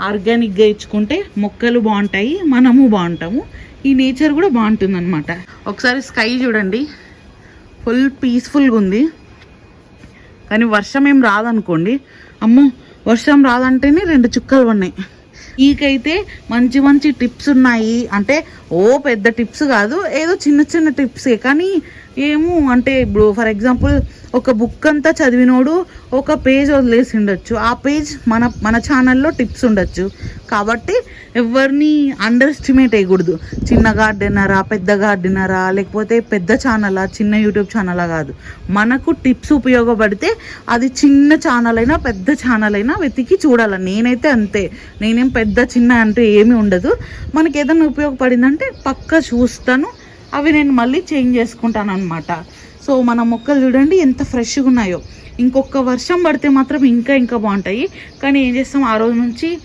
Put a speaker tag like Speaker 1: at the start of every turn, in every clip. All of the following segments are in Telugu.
Speaker 1: ఆర్గానిక్గా ఇచ్చుకుంటే మొక్కలు బాగుంటాయి మనము బాగుంటాము. ఈ నేచర్ కూడా బాగుంటుంది అనమాట ఒకసారి స్కై చూడండి. ఫుల్ పీస్ఫుల్గా ఉంది. కానీ వర్షం ఏం రాదనుకోండి. అమ్మో వర్షం రాదంటేనే రెండు చుక్కలు ఉన్నాయి ఈకైతే మంచి మంచి టిప్స్ ఉన్నాయి. అంటే ఓ పెద్ద టిప్స్ కాదు ఏదో చిన్న చిన్న టిప్సే. కానీ ఏమో అంటే ఇప్పుడు ఫర్ ఎగ్జాంపుల్ ఒక బుక్ అంతా చదివినోడు ఒక పేజ్ వదిలేసి ఉండొచ్చు ఆ పేజ్ మన మన ఛానల్లో టిప్స్ ఉండొచ్చు. కాబట్టి ఎవరిని అండర్ ఎస్టిమేట్ వేయకూడదు చిన్న గార్డెనరా పెద్ద గార్డెనరా లేకపోతే పెద్ద ఛానలా చిన్న యూట్యూబ్ ఛానలా కాదు. మనకు టిప్స్ ఉపయోగపడితే అది చిన్న ఛానల్ అయినా పెద్ద ఛానల్ అయినా వెతికి చూడాలి. నేనైతే అంతే. నేనేం పెద్ద చిన్న అంటే ఏమీ ఉండదు. మనకి ఏదైనా ఉపయోగపడిందంటే పక్క చూస్తాను. అవి నేను మళ్ళీ చేంజ్ చేసుకుంటాను అనమాట సో మన మొక్కలు చూడండి ఎంత ఫ్రెష్గా ఉన్నాయో ఇంకొక వర్షం పడితే మాత్రం ఇంకా ఇంకా బాగుంటాయి. కానీ ఏం చేస్తాం? ఆ రోజు నుంచి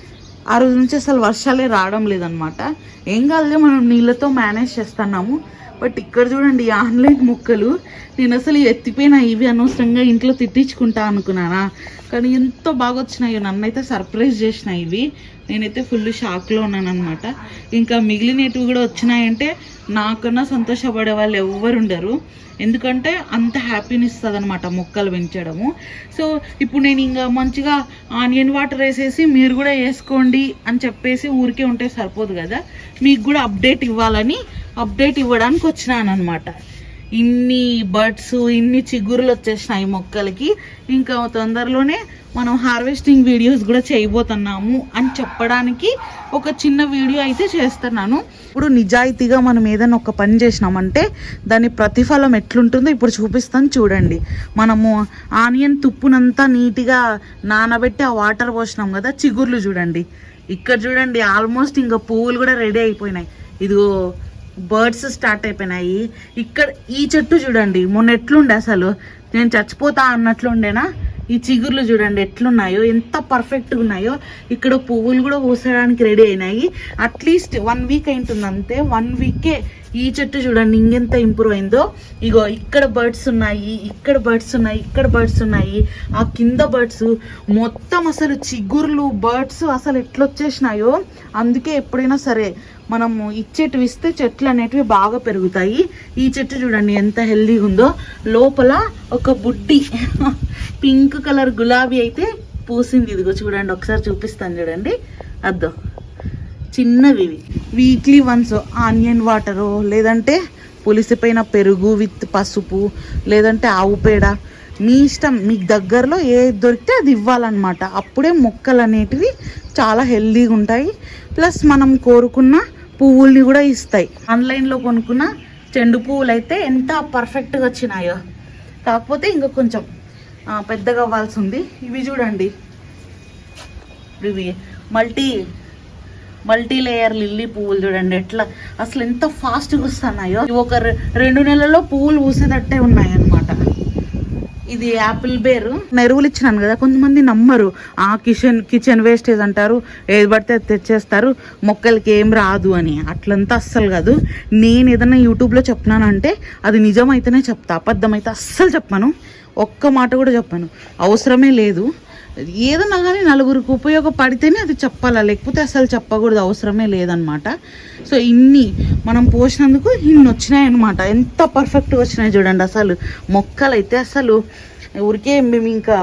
Speaker 1: ఆ రోజు నుంచి అసలు వర్షాలే రావడం లేదనమాట ఏం కాదులే మనం నీళ్ళతో మేనేజ్ చేస్తున్నాము. బట్ ఇక్కడ చూడండి ఈ ఆన్లైన్ మొక్కలు నేను అసలు ఎత్తిపోయినా ఇవి అనవసరంగా ఇంట్లో తిట్టించుకుంటా అనుకున్నానా? కానీ ఎంతో బాగా వచ్చినాయి నన్నైతే సర్ప్రైజ్ చేసినాయి ఇవి. నేనైతే ఫుల్ షాక్లో ఉన్నానమాట ఇంకా మిగిలినవి కూడా వచ్చినాయంటే నాకన్నా సంతోషపడే వాళ్ళు ఎవ్వరు ఉండరు. ఎందుకంటే అంత హ్యాపీని ఇస్తుంది అనమాట మొక్కలు పెంచడము. సో ఇప్పుడు నేను ఇంకా మంచిగా ఆనియన్ వాటర్ వేసేసి మీరు కూడా వేసుకోండి అని చెప్పేసి ఊరికే ఉంటే సరిపోదు కదా. మీకు కూడా అప్డేట్ ఇవ్వాలని అప్డేట్ ఇవ్వడానికి వచ్చినాను అనమాట ఇన్ని బర్డ్స్ ఇన్ని చిగురులు వచ్చేసినాయి మొక్కలకి. ఇంకా తొందరలోనే మనం హార్వెస్టింగ్ వీడియోస్ కూడా చేయబోతున్నాము అని చెప్పడానికి ఒక చిన్న వీడియో అయితే చేస్తున్నాను. ఇప్పుడు నిజాయితీగా మనం ఏదైనా ఒక పని చేసినామంటే దాని ప్రతిఫలం ఎట్లుంటుందో ఇప్పుడు చూపిస్తాను చూడండి. మనము ఆనియన్ తుప్పునంతా నీట్గా నానబెట్టి ఆ వాటర్ పోసినాం కదా చిగుర్లు చూడండి. ఇక్కడ చూడండి ఆల్మోస్ట్ ఇంకా పువ్వులు కూడా రెడీ అయిపోయినాయి. ఇదిగో బర్డ్స్ స్టార్ట్ అయిపోయినాయి. ఇక్కడ ఈ చెట్టు చూడండి మొన్న ఎట్లుండే అసలు? నేను చచ్చిపోతా అన్నట్లుండేనా ఈ చిగుర్లు చూడండి ఎట్లున్నాయో ఎంత పర్ఫెక్ట్గా ఉన్నాయో. ఇక్కడ పువ్వులు కూడా పూసడానికి రెడీ అయినాయి. అట్లీస్ట్ వన్ వీక్ అయింటుంది అంతే వన్ వీకే ఈ చెట్టు చూడండి ఇంకెంత ఇంప్రూవ్ అయిందో. ఇగో ఇక్కడ బర్డ్స్ ఉన్నాయి ఇక్కడ బర్డ్స్ ఉన్నాయి ఇక్కడ బర్డ్స్ ఉన్నాయి. ఆ కింద బర్డ్స్ మొత్తం అసలు చిగుర్లు బర్డ్స్ అసలు ఎట్లొచ్చేసినాయో అందుకే ఎప్పుడైనా సరే మనము ఇచ్చేటివి ఇస్తే చెట్లు అనేటివి బాగా పెరుగుతాయి. ఈ చెట్టు చూడండి ఎంత హెల్దీగా ఉందో. లోపల ఒక బుడ్డి పింక్ కలర్ గులాబీ అయితే పూసింది. ఇదిగో చూడండి ఒకసారి చూపిస్తాను చూడండి. అద్దో. చిన్నవి వీక్లీ వన్స్ ఆనియన్ వాటరు లేదంటే పులిసిపోయిన పెరుగు విత్ పసుపు లేదంటే ఆవు పేడ. మీ ఇష్టం మీకు దగ్గరలో ఏ దొరికితే అది ఇవ్వాలన్నమాట. అప్పుడే మొక్కలు అనేటివి చాలా హెల్దీగా ఉంటాయి. ప్లస్ మనం కోరుకున్న పువ్వుల్ని కూడా ఇస్తాయి. ఆన్లైన్లో కొనుక్కున్న చెండు పువ్వులు అయితే ఎంత పర్ఫెక్ట్గా వచ్చినాయో. కాకపోతే ఇంకా కొంచెం పెద్దగా అవ్వాల్సి ఉంది. ఇవి చూడండి. ఇవి మల్టీ మల్టీ లేయర్ లిల్లీ పువ్వులు చూడండి ఎట్లా? అసలు ఎంత ఫాస్ట్గా వస్తున్నాయో. ఇవి ఒక రెండు నెలల్లో పువ్వులు పూసేటట్టే ఉన్నాయి అన్నమాట ఇది యాపిల్ బేర్. ఎరువులు ఇచ్చినాను కదా కొంతమంది నమ్మరు. ఆ కిచెన్ కిచెన్ వేస్టేజ్ అంటారు ఏది పడితే అది తెచ్చేస్తారు మొక్కలకి ఏం రాదు అని. అట్లంతా అస్సలు కాదు. నేను ఏదైనా యూట్యూబ్లో చెప్పినానంటే అది నిజమైతేనే చెప్తా అబద్ధమైతే అస్సలు చెప్పను. ఒక్క మాట కూడా చెప్పాను. అవసరమే లేదు. ఏదన్నా కానీ నలుగురికి ఉపయోగపడితేనే అది చెప్పాలా? లేకపోతే అసలు చెప్పకూడదు అవసరమే లేదనమాట సో ఇన్ని మనం పోసినందుకు ఇన్ని వచ్చినాయి అనమాట ఎంత పర్ఫెక్ట్గా వచ్చినాయి చూడండి అసలు. మొక్కలు అయితే అసలు ఊరికే మేము ఇంకా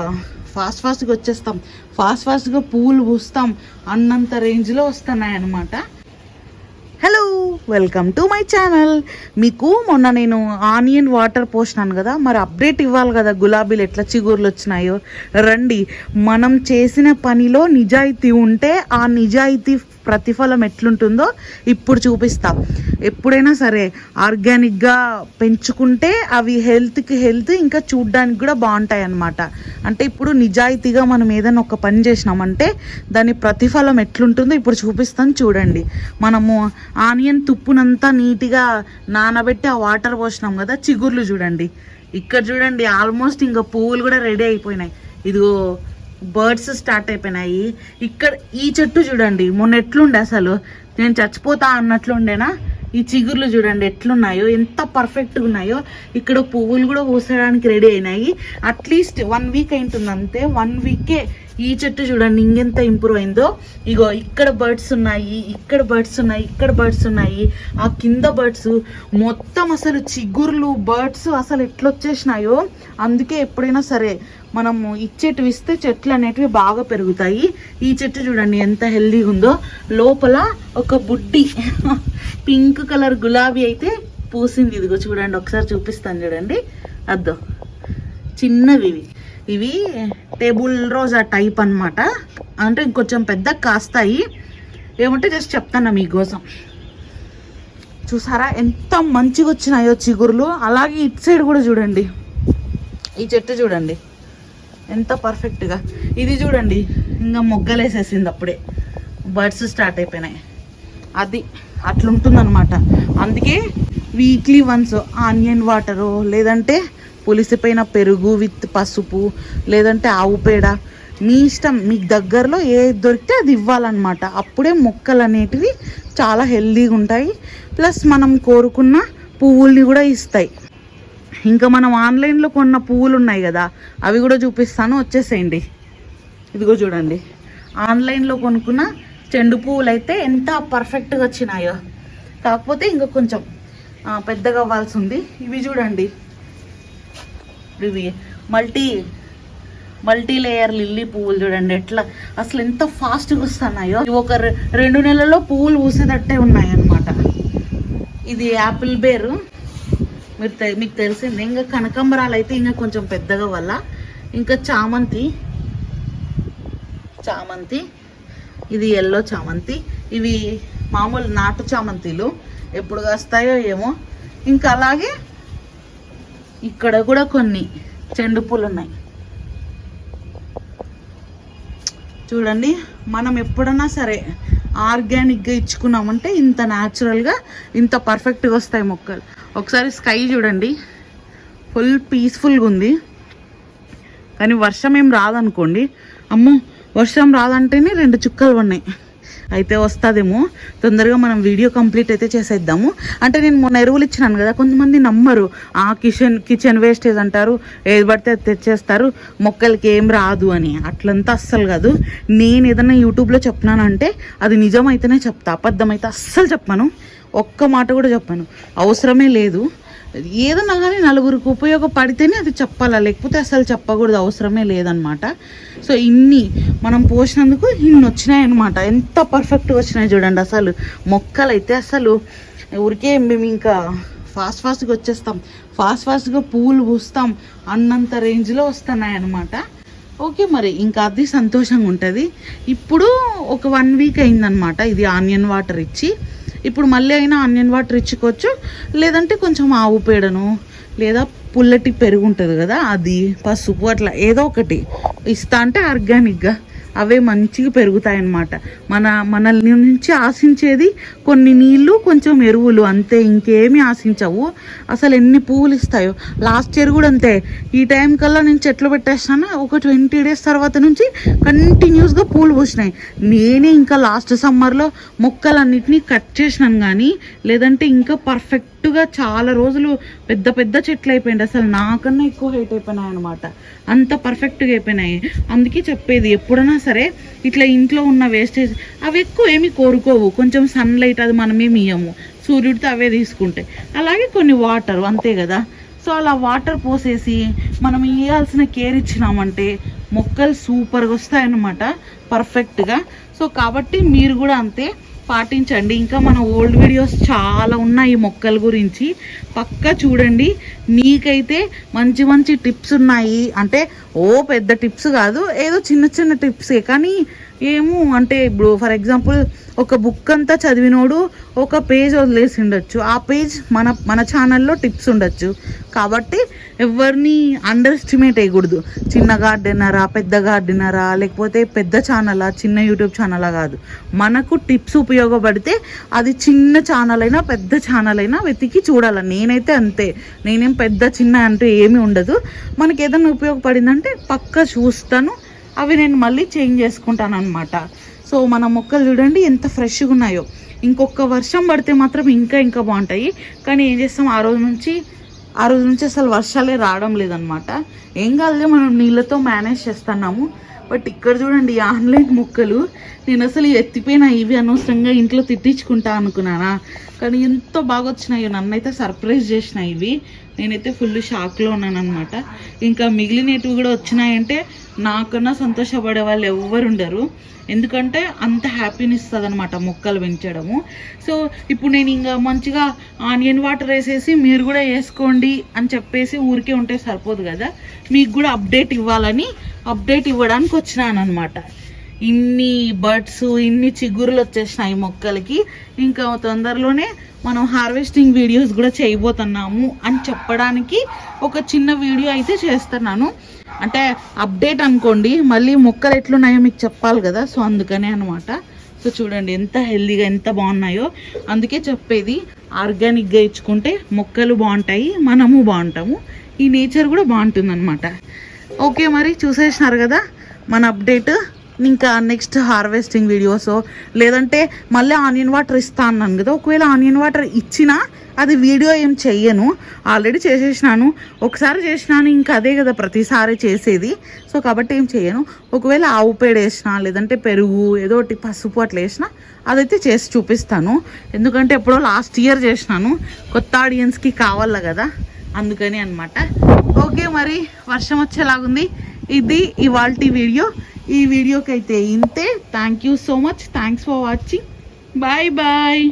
Speaker 1: ఫాస్ట్ ఫాస్ట్గా వచ్చేస్తాం. ఫాస్ట్ ఫాస్ట్గా పువ్వులు పూస్తాం. అన్నంత రేంజ్లో వస్తున్నాయి అనమాట hello welcome to my channel. మీకు మొన్న నేను ఆనియన్ వాటర్ పోసినాను కదా మరి అప్డేట్ ఇవ్వాలి కదా గులాబీలు ఎట్లా చిగుర్లు వచ్చినాయో. రండి మనం చేసిన పనిలో నిజాయితీ ఉంటే ఆ నిజాయితీ ప్రతిఫలం ఎట్లుంటుందో ఇప్పుడు చూపిస్తాం. ఎప్పుడైనా సరే ఆర్గానిక్గా పెంచుకుంటే అవి హెల్త్కి హెల్త్ ఇంకా చూడ్డానికి కూడా బాగుంటాయి అన్నమాట అంటే ఇప్పుడు నిజాయితీగా మనం ఏదైనా ఒక పని చేసినామంటే దాని ప్రతిఫలం ఎట్లుంటుందో ఇప్పుడు చూపిస్తాను చూడండి. మనము ఆనియన్ తుప్పునంతా నీట్గా నానబెట్టి ఆ వాటర్ పోసినాం కదా చిగుర్లు చూడండి. ఇక్కడ చూడండి ఆల్మోస్ట్ ఇంకా పువ్వులు కూడా రెడీ అయిపోయినాయి. ఇదిగో బర్డ్స్ స్టార్ట్ అయిపోయినాయి. ఇక్కడ ఈ చెట్టు చూడండి మొన్న ఎట్లుండే అసలు? నేను చచ్చిపోతా అన్నట్లుండేనా ఈ చిగుర్లు చూడండి ఎట్లున్నాయో ఎంత పర్ఫెక్ట్గా ఉన్నాయో. ఇక్కడ పువ్వులు కూడా పూసడానికి రెడీ అయినాయి. అట్లీస్ట్ వన్ వీక్ అయింటుంది అంతే. వన్ వీకే ఈ చెట్టు చూడండి ఇంకెంత ఇంప్రూవ్ అయిందో. ఇగో ఇక్కడ బర్డ్స్ ఉన్నాయి ఇక్కడ బర్డ్స్ ఉన్నాయి ఇక్కడ బర్డ్స్ ఉన్నాయి. ఆ కింద బర్డ్స్ మొత్తం అసలు చిగుర్లు బర్డ్స్ అసలు ఎట్లొచ్చేసినాయో అందుకే ఎప్పుడైనా సరే మనము ఇచ్చేటివి ఇస్తే చెట్లు అనేటివి బాగా పెరుగుతాయి. ఈ చెట్టు చూడండి ఎంత హెల్దీగా ఉందో లోపల ఒక బుడ్డి పింక్ కలర్ గులాబీ అయితే పూసింది. ఇదిగో చూడండి ఒకసారి చూపిస్తాను చూడండి. అద్దో చిన్నవి ఇవి. ఇవి టేబుల్ రోజా టైప్ అన్నమాట. అంటే ఇంకొంచెం పెద్ద కాస్తాయి. ఏమంటే జస్ట్ చెప్తాను మీకోసం. చూసారా ఎంత మంచిగా వచ్చినాయో చిగురులు. అలాగే ఇటు సైడ్ కూడా చూడండి. ఈ చెట్టు చూడండి. ఎంత పర్ఫెక్ట్గా ఇది చూడండి ఇంకా మొగ్గలేసేసింది అప్పుడే. బర్డ్స్ స్టార్ట్ అయిపోయినాయి. అది అట్లుంటుందన్నమాట. అందుకే వీక్లీ వన్స్ ఆనియన్ వాటరు లేదంటే పులిసిపోయిన పెరుగు విత్ పసుపు లేదంటే ఆవు పేడ మీ ఇష్టం మీకు దగ్గరలో ఏది దొరికితే అది ఇవ్వాలన్నమాట. అప్పుడే మొక్కలు అనేటివి చాలా హెల్దీగా ఉంటాయి. ప్లస్ మనం కోరుకున్న పువ్వుల్ని కూడా ఇస్తాయి. ఇంకా మనం ఆన్లైన్లో కొన్న పువ్వులు ఉన్నాయి కదా అవి కూడా చూపిస్తాను. వచ్చేసేయండి. ఇదిగో చూడండి. ఆన్లైన్లో కొనుక్కున్న చెండు పువ్వులు అయితే ఎంత పర్ఫెక్ట్గా వచ్చినాయో. కాకపోతే ఇంకా కొంచెం పెద్దగా అవ్వాల్సి ఉంది ఇవి చూడండి. ఇవి మల్టీ మల్టీ లేయర్ లిల్లీ పువ్వులు చూడండి. ఎట్లా అసలు ఎంత ఫాస్ట్గా వస్తున్నాయో. ఇవి ఒక రె- రెండు నెలల్లో పువ్వులు పూసేటట్టే ఉన్నాయన్నమాట. ఇది యాపిల్ బేరు. మీరు తె- మీకు తెలిసింది. ఇంకా కనకాంబరాలు అయితే ఇంకా కొంచెం పెద్దగా వల్ల. ఇంకా చామంతి. చామంతి. ఇది ఎల్లో చామంతి. ఇవి మామూలు నాటు చామంతిలు. ఎప్పుడు వస్తాయో ఏమో. ఇంకా అలాగే ఇక్కడ కూడా కొన్ని చెండు పూలు ఉన్నాయి చూడండి. మనం ఎప్పుడన్నా సరే ఆర్గానిక్గా ఇచ్చుకున్నామంటే ఇంత న్యాచురల్గా ఇంత పర్ఫెక్ట్గా వస్తాయి మొక్కలు. ఒకసారి స్కై చూడండి. ఫుల్ పీస్ఫుల్గా ఉంది. కానీ వర్షం ఏం రాదనుకోండి. అమ్మో వర్షం రాదంటేనే రెండు చుక్కలు ఉన్నాయి. అయితే వస్తుందేమో. తొందరగా మనం వీడియో కంప్లీట్ అయితే చేసేద్దాము. అంటే నేను మొన్న ఎరువులు ఇచ్చినాను కదా కొంతమంది నమ్మరు. ఆ కిచెన్ కిచెన్ వేస్టేజ్ అంటారు ఏది పడితే అది తెచ్చేస్తారు మొక్కలకి ఏం రాదు అని. అట్లంతా అస్సలు కాదు. నేను ఏదైనా యూట్యూబ్లో చెప్పినానంటే అది నిజమైతేనే చెప్తా అబద్ధమైతే అస్సలు చెప్పను. ఒక్క మాట కూడా చెప్పాను. అవసరమే లేదు. ఏదన్నా కానీ నలుగురికి ఉపయోగపడితేనే అది చెప్పాలా? లేకపోతే అసలు చెప్పకూడదు. అవసరమే లేదనమాట సో ఇన్ని. మనం పోసినందుకు ఇన్ని వచ్చినాయి అనమాట ఎంత పర్ఫెక్ట్గా వచ్చినాయి చూడండి అసలు. మొక్కలు అయితే అసలు ఊరికే మేము ఇంకా ఫాస్ట్ ఫాస్ట్గా వచ్చేస్తాం. ఫాస్ట్ ఫాస్ట్గా పువ్వులు పూస్తాం. అన్నంత రేంజ్లో వస్తున్నాయి అనమాట ఓకే మరి ఇంకా అది సంతోషంగా ఉంటుంది. ఇప్పుడు ఒక వన్ వీక్ అయిందనమాట ఇది ఆనియన్ వాటర్ ఇచ్చి. ఇప్పుడు మళ్ళీ అయినా ఆనియన్ వాటర్ ఇచ్చుకోవచ్చు. లేదంటే కొంచెం ఆవు పేడను లేదా పుల్లటి పెరుగు ఉంటుంది కదా అది పసుపు అట్లా ఏదో ఒకటి ఇస్తా అంటే ఆర్గానిక్గా. అవే మంచిగా పెరుగుతాయన్నమాట. మన మనల్ని నుంచి ఆశించేది కొన్ని నీళ్ళు కొంచెం ఎరువులు అంతే. ఇంకేమి ఆశించవు. అసలు ఎన్ని పువ్వులు ఇస్తాయో. లాస్ట్ ఇయర్ కూడా అంతే. ఈ టైం కల్లా నేను చెట్లు పెట్టేస్తాను ఒక ట్వంటీ డేస్ తర్వాత నుంచి కంటిన్యూస్గా పూలు పూసినాయి. నేనే ఇంకా లాస్ట్ సమ్మర్లో మొక్కలన్నిటినీ కట్ చేసినాను కానీ లేదంటే ఇంకా పర్ఫెక్ట్ పర్ఫెక్ట్గా చాలా రోజులు పెద్ద పెద్ద చెట్లు అయిపోయింది. అసలు నాకన్నా ఎక్కువ హైట్ అయిపోయినాయి అనమాట అంత పర్ఫెక్ట్గా అయిపోయినాయి. అందుకే చెప్పేది ఎప్పుడైనా సరే ఇట్లా ఇంట్లో ఉన్న వేస్టేజ్ అవి ఎక్కువ ఏమి కోరుకోవు. కొంచెం సన్లైట్ అది మనమేమి ఇయ్యము సూర్యుడితో అవే తీసుకుంటాయి అలాగే కొన్ని వాటర్ అంతే కదా. సో అలా వాటర్ పోసేసి మనం ఇవ్వాల్సిన కేర్ ఇచ్చినామంటే మొక్కలు సూపర్గా వస్తాయన్నమాట. పర్ఫెక్ట్గా సో కాబట్టి మీరు కూడా అంతే. పాటించండి. ఇంకా మన ఓల్డ్ వీడియోస్ చాలా ఉన్నాయి మొక్కల గురించి. పక్కా చూడండి. మీకైతే మంచి మంచి టిప్స్ ఉన్నాయి. అంటే ఓ పెద్ద టిప్స్ కాదు ఏదో చిన్న చిన్న టిప్సే. కానీ ఏమో అంటే ఇప్పుడు ఫర్ ఎగ్జాంపుల్ ఒక బుక్ అంతా చదివినోడు ఒక పేజ్ వదిలేసి ఉండొచ్చు ఆ పేజ్ మన మన ఛానల్లో టిప్స్ ఉండొచ్చు. కాబట్టి ఎవరిని అండర్ ఎస్టిమేట్ వేయకూడదు చిన్న గార్డెనరా పెద్ద గార్డెనరా లేకపోతే పెద్ద ఛానలా చిన్న యూట్యూబ్ ఛానలా కాదు. మనకు టిప్స్ ఉపయోగపడితే అది చిన్న ఛానల్ అయినా పెద్ద ఛానల్ అయినా వెతికి చూడాలి. నేనైతే అంతే. నేనేం పెద్ద చిన్న అంటూ ఏమీ ఉండదు. మనకి ఏదైనా ఉపయోగపడిందంటే పక్క చూస్తాను. అవి నేను మళ్ళీ చేంజ్ చేసుకుంటాను అనమాట సో మన మొక్కలు చూడండి ఎంత ఫ్రెష్గా ఉన్నాయో ఇంకొక వర్షం పడితే మాత్రం ఇంకా ఇంకా బాగుంటాయి. కానీ ఏం చేస్తాం ఆ రోజు నుంచి ఆ రోజు నుంచి అసలు వర్షాలే రావడం లేదనమాట ఏం కాదులే మనం నీళ్ళతో మేనేజ్ చేస్తున్నాము. బట్ ఇక్కడ చూడండి ఆన్లైన్ మొక్కలు నేను అసలు ఎత్తిపోయినా ఇవి అనవసరంగా ఇంట్లో తిట్టించుకుంటా అనుకున్నానా? కానీ ఎంతో బాగా వచ్చినాయో నన్నైతే సర్ప్రైజ్ చేసినాయి ఇవి. నేనైతే ఫుల్ షాక్లో ఉన్నాను అనమాట ఇంకా మిగిలినవి కూడా వచ్చినాయంటే నాకన్నా సంతోషపడే వాళ్ళు ఎవ్వరు ఉండరు. ఎందుకంటే అంత హ్యాపీని ఇస్తుంది అనమాట మొక్కలు పెంచడము. సో ఇప్పుడు నేను ఇంకా మంచిగా ఆనియన్ వాటర్ వేసేసి మీరు కూడా వేసుకోండి అని చెప్పేసి ఊరికే ఉంటే సరిపోదు కదా. మీకు కూడా అప్డేట్ ఇవ్వాలని అప్డేట్ ఇవ్వడానికి వచ్చినాను అనమాట ఇన్ని బర్డ్స్ ఇన్ని చిగురులు వచ్చేసినాయి మొక్కలకి. ఇంకా తొందరలోనే మనం హార్వెస్టింగ్ వీడియోస్ కూడా చేయబోతున్నాము అని చెప్పడానికి ఒక చిన్న వీడియో అయితే చేస్తున్నాను. అంటే అప్డేట్ అనుకోండి మళ్ళీ మొక్కలు ఎట్లున్నాయో మీకు చెప్పాలి కదా సో అందుకనే అనమాట సో చూడండి ఎంత హెల్దీగా ఎంత బాగున్నాయో. అందుకే చెప్పేది ఆర్గానిక్గా ఇచ్చుకుంటే మొక్కలు బాగుంటాయి మనము బాగుంటాము. ఈ నేచర్ కూడా బాగుంటుంది ఓకే మరి చూసేసినారు కదా మన అప్డేట్. ఇంకా నెక్స్ట్ హార్వెస్టింగ్ వీడియోస్ లేదంటే మళ్ళీ ఆనియన్ వాటర్ ఇస్తా అన్నాను కదా ఒకవేళ ఆనియన్ వాటర్ ఇచ్చినా అది వీడియో ఏం చెయ్యను. ఆల్రెడీ చేసేసినాను. ఒకసారి చేసినాను ఇంకా అదే కదా ప్రతిసారి చేసేది. సో కాబట్టి ఏం చేయను ఒకవేళ ఆవు పేడ వేసినా లేదంటే పెరుగు ఏదో ఒకటి పసుపు అట్లా వేసినా అదైతే చేసి చూపిస్తాను. ఎందుకంటే ఎప్పుడో లాస్ట్ ఇయర్ చేసినాను. కొత్త ఆడియన్స్కి కావాల కదా అందుకని అనమాట ఓకే మరి వర్షం వచ్చేలాగుంది. ఇది ఇవాళ వీడియో ఈ వీడియోకైతే ఇంతే. Thank you so much thanks for watching bye bye